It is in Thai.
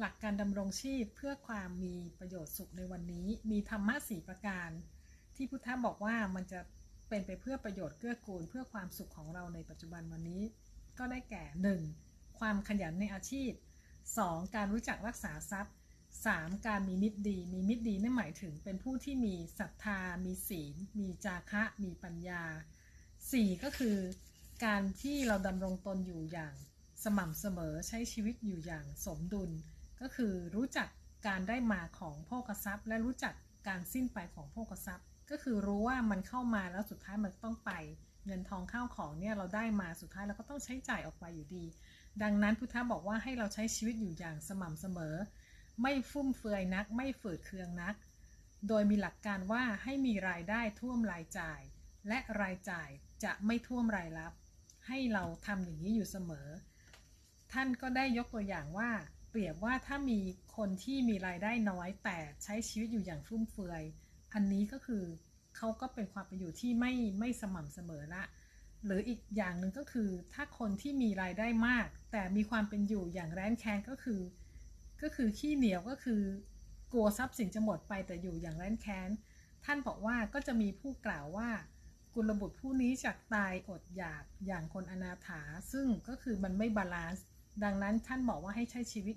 หลักการดำรงชีพเพื่อความมีประโยชน์สุขในวันนี้ มีธรรมะสี่ประการ ที่พุทธะบอกว่ามันจะเป็นไปเพื่อประโยชน์เกื้อกูล เพื่อความสุขของเราในปัจจุบันวันนี้ ก็ได้แก่ 1. ความขยันในอาชีพ 2. การรู้จักรักษาทรัพย์ 3. การมีมิตรดี มีมิตรดีนั่นหมายถึงเป็นผู้ที่มีศรัทธา มีศีล มีจาคะ มีปัญญา 4. ก็คือ การที่เราดำรงตนอยู่อย่างสม่ำเสมอใช้ชีวิตอยู่อย่างสมดุล ก็คือรู้จักการได้มาของโภคทรัพย์ และรู้จักการสิ้นไปของโภคทรัพย์ ก็คือรู้ว่ามันเข้ามาแล้วสุดท้ายมันต้องไป เงินทองข้าวของเนี่ยเราได้มาสุดท้ายเราก็ต้องใช้จ่ายออกไปอยู่ดี ดังนั้นพุทธะบอกว่าให้เราใช้ชีวิตอยู่อย่างสม่ำเสมอ ไม่ฟุ่มเฟือยนัก ไม่ฝืดเคืองนัก โดยมีหลักการว่าให้มีรายได้ท่วมรายจ่าย และรายจ่ายจะไม่ท่วมรายรับ ให้เราทำอย่างนี้อยู่เสมอ ท่านก็ได้ยกตัวอย่างว่า เปรียบว่าถ้ามีคนที่มีรายได้น้อยแต่ใช้ชีวิตอยู่อย่างฟุ่มเฟือย อันนี้ก็คือเขาก็เป็นความเป็นอยู่ที่ไม่ไม่สม่ำเสมอละหรืออีกอย่างหนึ่งก็คือ ถ้าคนที่มีรายได้มาก แต่มีความเป็นอยู่อย่างแร้นแค้นก็คือ ก็คือขี้เหนียวก็คือกลัวทรัพย์สินจะหมดไปแต่อยู่อย่างแร้นแค้น ท่านบอกว่าก็จะมีผู้กล่าวว่ากุลบุตรผู้นี้จากตายอดอยากอย่างคนอนาถา ซึ่งก็คือมันไม่บาลานซ์ดังนั้นท่านบอกว่าให้ใช้ชีวิต